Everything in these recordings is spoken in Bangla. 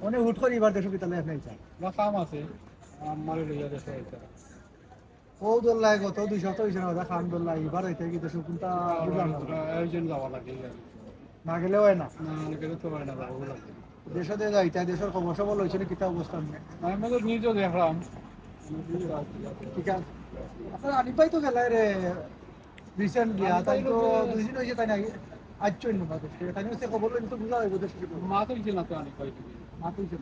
অনেক হুট করে এবার দেশে কিতা লেখ নাই চাই কাম আছে আমার লইয়া দেশে আইতা ও দোল্লাই গত দুই সপ্তাহ হয়েছে না খান দোল্লাই এবার হইতে কি দেশে কোনটা আয়োজন যাওয়া লাগে না গেলেও হয় না। না গেলে তো হয় না যাব লাগে দেশের খবর সবর লইছে কিতা অবস্থা আমি তো নিজেও দেখলাম। ঠিক আছে। আপনার আনিফ ভাই তো গেলাই রে। রিসেন্ট গিয়া তাই তো দুই দিন হয়েছে তাই না? বা দেশে তাই হচ্ছে খবর লইলে তো বুঝা যাবে দেশে মা তো ছিল না তো অনেক মা তো হইছে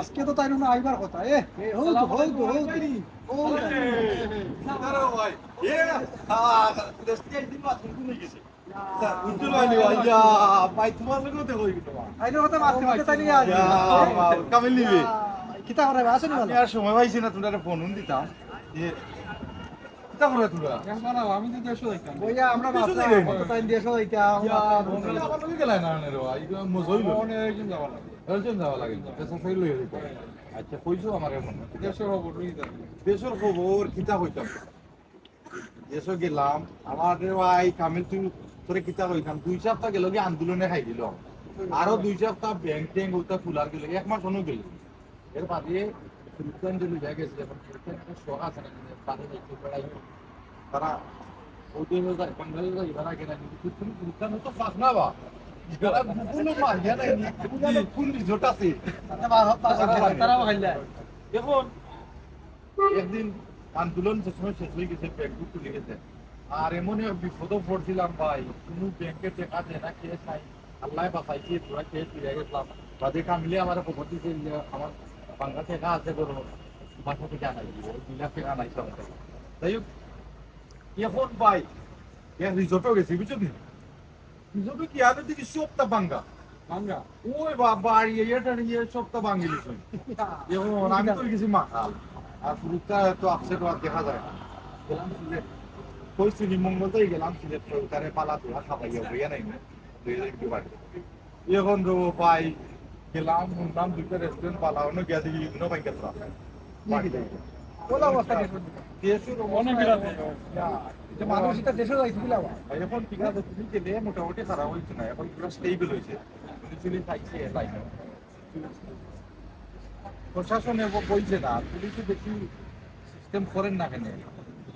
আজকে তো তাই না আইবার কথা এ তাই নিয়ে আসবে। কামিল নিবি। কিতা করে আসেনি আর সময় পাইছি না তোমরা ফোন দিতাম। যে কিতা করে তোমরা? আমি তো দেশে দেখতাম ওইয়া আমরা কিছু কত টাইম দিয়ে সবাইটা আমার লগে গেলাই না রে ভাই মজইল অনেক আয়োজন যাওয়া লাগে এরজন যাওয়া লাগে। পেশা ফাইল লই যেতে আচ্ছা কইছো আমার এমন দেশের খবর দেশের কিতা হইতাম। দেশে গেলাম। আমার রে ভাই কামিল তুই তোরে কিতা হইতাম। দুই সপ্তাহ গেল কি আন্দোলনে খাই দিল। আরও দুই সপ্তাহ ব্যাংক ট্যাঙ্ক ওইটা খোলার গেল এক মাস অনু গেল। এর বাদে ফিলিপাইন যে গেছে এখন ফিলিপাইন শখ আছে না বাদে যাইতে বেড়াই তারা ওদের যায় বাঙালি যায় এবার গেলা কিন্তু তুমি ফিলিপাইন তো ফাঁক না বা যারা গুগল মারিয়া নাই গুগল কোন রিজোর্ট আছে তারা খাইলা এখন একদিন আন্দোলন যে সময় শেষ হয়ে গেছে ব্যাংক খুলে গেছে আর এমন এক বিপদও পড়ছিলাম ভাই কোনো ব্যাংকে টাকা দেয় না কেস নাই আল্লাহ বাঁচাইছে তোরা কেস ফিরে গেছিলাম বাদে কামিলে আমার খবর দিছে যে আমার বাংলা টাকা আছে ধরো বাসা থেকে আনাই দুই লাখ টাকা আমার কাছে। যাই হোক এখন ভাই এক রিজোর্টও গেছি বুঝছ নি রিজোর্টে কি আগে থেকে সবটা বাঙ্গা আমরা ওই বাবা আর ইয়েটা নিয়ে সবটা বাঙ্গি দিছে যেমন আমি তো গেছি মাখাল আর ফুরুতটা তো আপসেট হওয়ার দেখা যায় না। গেলাম সিলেট। কই সিলি মঙ্গলতেই গেলাম সিলেট তারে পালা তোলা খাবাইয়া বইয়া নাই এখন তো পাই গেলাম শুনলাম দুইটা রেস্টুরেন্ট পালা অন্য গিয়া দেখি ইউনো বাইকে তোরা ওলা অবস্থা দেশের অনেক অবস্থা যে মানুষ এটা দেশে এখন ঠিক আছে তুমি গেলে মোটামুটি খারাপ হয়েছে না এখন পুরো স্টেবল হয়েছে লাইনে প্রশাসনে বলছে না পুলিশে বেশি সিস্টেম করেন না কেন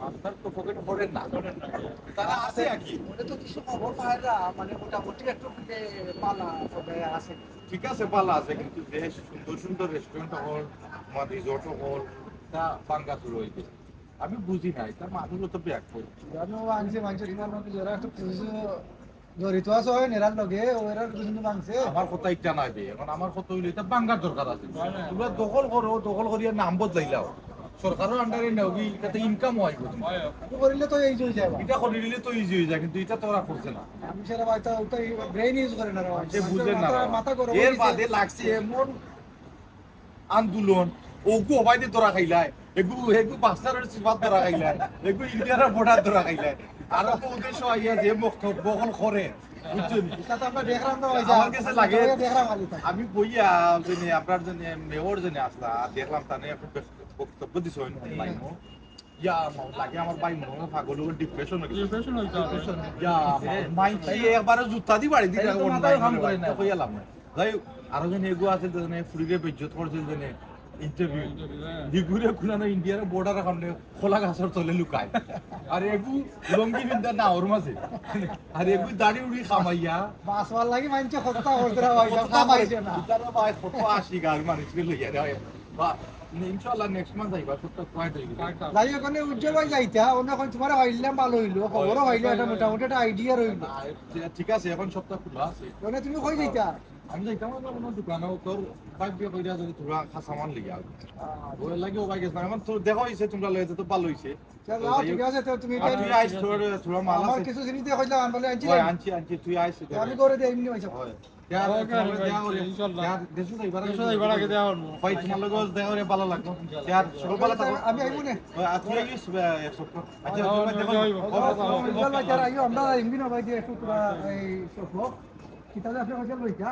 আপনার তো পকেট করেন না। তারা আছে আর কি। ওটা তো কিছু খবর পায় না মানে মোটামুটি একটু পালা আছে। ঠিক আছে পালা আছে কিন্তু যে সুন্দর সুন্দর রেস্টুরেন্ট হল তোমার রিসোর্ট হল তা বাঙ্গা শুরু আমি বুঝি নাই তার মানুষও তো ব্যাক করি আনছে যারা একটু কিছু জড়িত আছে হয় নেরার লগে ওরা কিছু মাংসে আমার কথা ইচ্ছা নাই বে এখন আমার কথা হইলে এটা বাঙ্গার দরকার আছে। তোমরা দখল করো দখল করিয়া নাম বদলাইলাও। সরকারের আন্ডারে নেও কি এটাতে ইনকাম হয় করিলে তো এই জয় যায় এটা করে তো ইজি হয়ে যায় কিন্তু এটা তো ওরা করছে না আমি সেটা হয়তো ওটা ব্রেইন ইউজ করে না সে বুঝে না মাথা- মাথা গরম এর বাদে লাগছে এমন আন্দোলন ওগু অবাই তোরা খাইলাই এগু এগু বাক্সারের সিফাত তোরা খাইলাই এগু ইন্ডিয়ার বর্ডার তোরা খাইলাই। আর উদ্দেশ্য আইয়া যে। বক্তব্য বহল করে আমি বইয়া জেনে আপনার জন্য মেয়র জন্য আসলা দেখলাম তানে লাইন ইয়া আমার লাগে আমার ভাই মনে হয় পাগল ডিপ্রেশন হয়ে। ডিপ্রেশন হইতো ইয়া মাইকি একবারে জুতা দি বাড়ি দিকে তাইলে তো কাম করে না। কইয়া লাভ যাই আরও জন এগু আছে জনে ফুরিরে বেজ্জত করছে জনে ইন্টারভিউ দিগুরে কুনানো ইন্ডিয়ার বর্ডার সামনে খোলা গাছের তলে লুকায় আর এগু লঙ্গি বিন্দা না ওর মাঝে আর এগু দাড়ি উড়ি খামাইয়া বাস ওয়াল লাগি মানছে খস্তা হলদরা ভাই কামাইছে না। তারা ভাই কত আসি গাল মানুষকে লইয়া রে বা ইনশাআল্লাহ নেক্সট মান্থ আইবা সবটা কোয়াইট হয়ে যাই ওখানে উজ্জ্বল ভাই যাইতা অন্য কোন তোমার হইলাম ভালো হইল। খবরও হইল এটা মোটামুটি একটা আইডিয়া রইল। ঠিক আছে এখন সপ্তাহ খোলা আছে। মানে তুমি কই যাইতা? আমি যাইতাম না কোনো দোকানে তোর পাইপ দিয়ে কইরা যদি তোরা খাসামান লিগে আর। ওই লাগে ও বাইকে এখন তোর দেখা হইছে তোমরা লইতে তো ভালো হইছে। ঠিক আছে তো তুমি আর তুই আইস তোর তোরা মাল আছে। কিছু জিনিস আমি বলে আনছি আনছি আনছি তুই আইস আমি করে দিই এমনি পয়সা হয় আচ্ছা হ্যাঁ, কিতাবে আপনি কইছেন লইতা